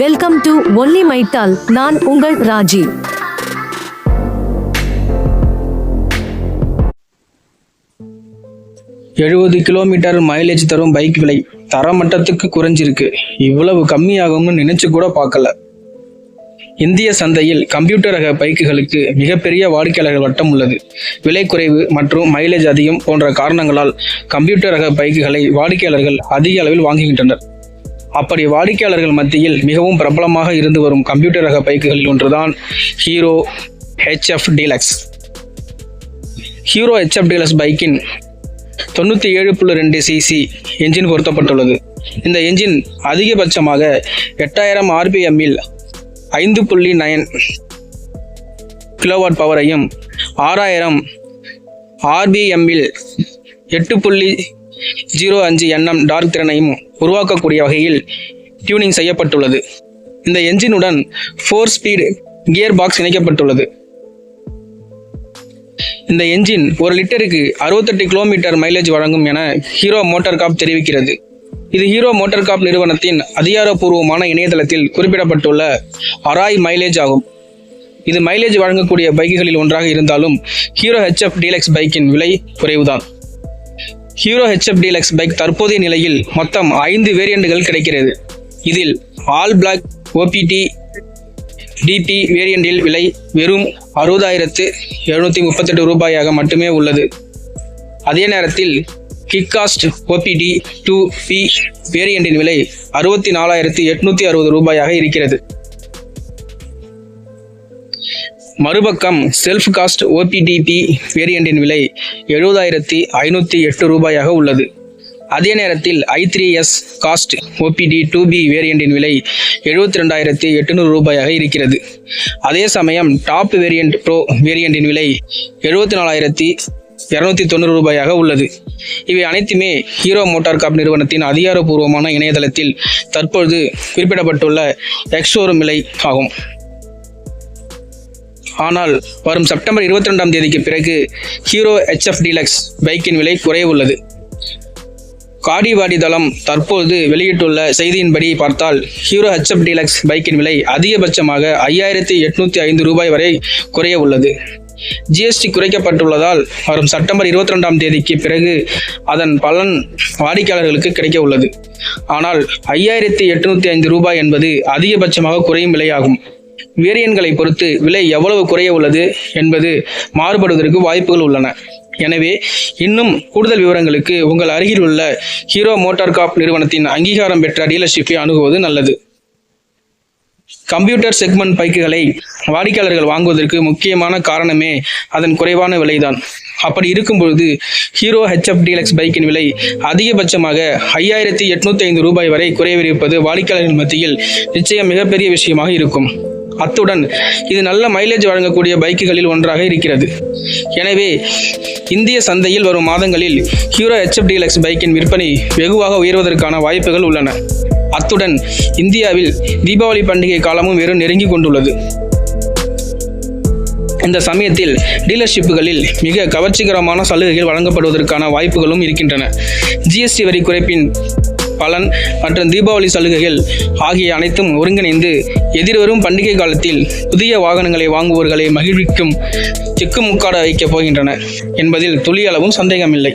Welcome to only மைட்டால் நான் உங்கள் ராஜி. எழுபது கிலோமீட்டர் மைலேஜ் தரும் பைக் விலை தரமட்டத்துக்கு குறைஞ்சிருக்கு. இவ்வளவு கம்மியாகும்னு நினைச்சு கூட பார்க்கல. இந்திய சந்தையில் கம்ப்யூட்டர் ரக பைக்குகளுக்கு மிகப்பெரிய வாடிக்கையாளர்கள் வட்டம் உள்ளது. விலை குறைவு மற்றும் மைலேஜ் அதிகம் போன்ற காரணங்களால் கம்ப்யூட்டர் ரக பைக்குகளை வாடிக்கையாளர்கள் அதிக அளவில் வாங்குகின்றனர். அப்படி வாடிக்கையாளர்கள் மத்தியில் மிகவும் பிரபலமாக இருந்து வரும் கம்ப்யூட்டர் ரக பைக்குகளில் ஒன்றுதான் Hero HF Deluxe Hero HF Deluxe பைக்கின் தொண்ணூற்றி ஏழு புள்ளி ரெண்டு சிசி என்ஜின் பொருத்தப்பட்டுள்ளது. இந்த என்ஜின் அதிகபட்சமாக எட்டாயிரம் ஆர்பிஎம்மில் ஐந்து புள்ளி நைன் கிலோவாட் பவரையும் ஆறாயிரம் ஆர்பிஎம்மில் எட்டு புள்ளி ஜீரோ அஞ்சு என்எம் டார்க் திறனையும் உருவாக்கக்கூடிய வகையில் டியூனிங் செய்யப்பட்டுள்ளது. இந்த என்ஜினுடன் ஃபோர் ஸ்பீடு கியர் பாக்ஸ் இணைக்கப்பட்டுள்ளது. இந்த என்ஜின் ஒரு லிட்டருக்கு அறுபத்தெட்டு கிலோமீட்டர் மைலேஜ் வழங்கும் என ஹீரோ மோட்டார் காப் தெரிவிக்கிறது. இது ஹீரோ மோட்டார் காப் நிறுவனத்தின் அதிகாரப்பூர்வமான இணையதளத்தில் குறிப்பிடப்பட்டுள்ள அராய் மைலேஜ் ஆகும். இது மைலேஜ் வழங்கக்கூடிய பைக்குகளில் ஒன்றாக இருந்தாலும் ஹீரோ ஹெச்எஃப் டீலக்ஸ் பைக்கின் விலை குறைவுதான். ஹீரோ ஹெச்எஃப் டீலக்ஸ் பைக் தற்போதைய நிலையில் மொத்தம் ஐந்து வேரியண்ட்டுகள் கிடைக்கிறது. இதில் ஆல் பிளாக் ஓபிடி டிபி வேரியண்டில் விலை வெறும் அறுபதாயிரத்து எழுநூற்றி முப்பத்தெட்டு ரூபாயாக மட்டுமே உள்ளது. அதே நேரத்தில் kick cast OBD two B வேரியண்டின் விலை அறுபத்தி நாலாயிரத்து எட்நூற்றி அறுபது ரூபாயாக இருக்கிறது. மறுபக்கம் செல்ஃப் காஸ்ட் ஓபிடிபி வேரியண்டின் விலை எழுபதாயிரத்தி ஐநூற்றி எட்டு ரூபாயாக உள்ளது. அதே நேரத்தில் I three S cast OBD two B வேரியண்டின் விலை எழுபத்தி ரெண்டாயிரத்தி எட்டுநூறு ரூபாயாக இருக்கிறது. அதே சமயம் டாப் வேரியண்ட் ப்ரோ வேரியண்டின் விலை எழுபத்தி நாலாயிரத்தி இரநூத்தி தொண்ணூறு ரூபாயாக உள்ளது. இவை அனைத்துமே ஹீரோ மோட்டார் காப் நிறுவனத்தின் அதிகாரப்பூர்வமான இணையதளத்தில் தற்பொழுது குறிப்பிடப்பட்டுள்ள எக்ஸோரும் விலை ஆகும். ஆனால் வரும் செப்டம்பர் இருபத்தி ரெண்டாம் தேதிக்கு பிறகு ஹீரோ ஹெச்எஃப் டீலக்ஸ் பைக்கின் விலை குறைய உள்ளது. காடிவாடி தளம் தற்போது வெளியிட்டுள்ள செய்தியின்படி பார்த்தால் ஹீரோ ஹெச்எஃப் டீலக்ஸ் பைக்கின் விலை அதிகபட்சமாக ஐயாயிரத்தி எட்நூத்தி ஐந்து ரூபாய் வரை குறைய உள்ளது. ஜிஎஸ்டி குறைக்கப்பட்டுள்ளதால் வரும் செப்டம்பர் இருபத்தி ரெண்டாம் தேதிக்கு பிறகு அதன் பலன் வாடிக்கையாளர்களுக்கு கிடைக்க உள்ளது. ஆனால் ஐயாயிரத்தி எட்நூத்தி ஐந்து ரூபாய் என்பது அதிகபட்சமாக குறையும் விலையாகும். வேரியன்களை பொறுத்து விலை எவ்வளவு குறைய உள்ளது என்பது மாறுபடுவதற்கு வாய்ப்புகள் உள்ளன. எனவே இன்னும் கூடுதல் விவரங்களுக்கு உங்கள் அருகில் உள்ள ஹீரோ மோட்டார் காப் நிறுவனத்தின் அங்கீகாரம் பெற்ற டீலர்ஷிப்பை அணுகுவது நல்லது. கம்ப்யூட்டர் செக்மெண்ட் பைக்குகளை வாடிக்கையாளர்கள் வாங்குவதற்கு முக்கியமான காரணமே அதன் குறைவான விலைதான். அப்படி இருக்கும் பொழுது ஹீரோ ஹெச்எஃப் டீலக்ஸ் பைக்கின் விலை அதிகபட்சமாக ஐயாயிரத்தி எட்நூத்தி ஐந்து ரூபாய் வரை குறைவிருப்பது வாடிக்கையாளர்கள் மத்தியில் நிச்சயம் மிகப்பெரிய விஷயமாக இருக்கும். அத்துடன் இது நல்ல மைலேஜ் வழங்கக்கூடிய பைக்குகளில் ஒன்றாக இருக்கிறது. எனவே இந்திய சந்தையில் வரும் மாதங்களில் ஹீரோ ஹெச்எஃப் டீலக்ஸ் பைக்கின் விற்பனை வெகுவாக உயர்வதற்கான வாய்ப்புகள் உள்ளன. அத்துடன் இந்தியாவில் தீபாவளி பண்டிகை காலமும் வெறும் நெருங்கி கொண்டுள்ளது. இந்த சமயத்தில் டீலர்ஷிப்புகளில் மிக கவர்ச்சிகரமான சலுகைகள் வழங்கப்படுவதற்கான வாய்ப்புகளும் இருக்கின்றன. ஜிஎஸ்டி வரி குறைப்பின் பலன் மற்றும் தீபாவளி சலுகைகள் ஆகிய அனைத்தும் ஒருங்கிணைந்து எதிர்வரும் பண்டிகை காலத்தில் புதிய வாகனங்களை வாங்குவோர்களை மகிழ்விக்கும் திக்குமுக்காட வைக்கப் போகின்றன என்பதில் துளியளவும் சந்தேகமில்லை.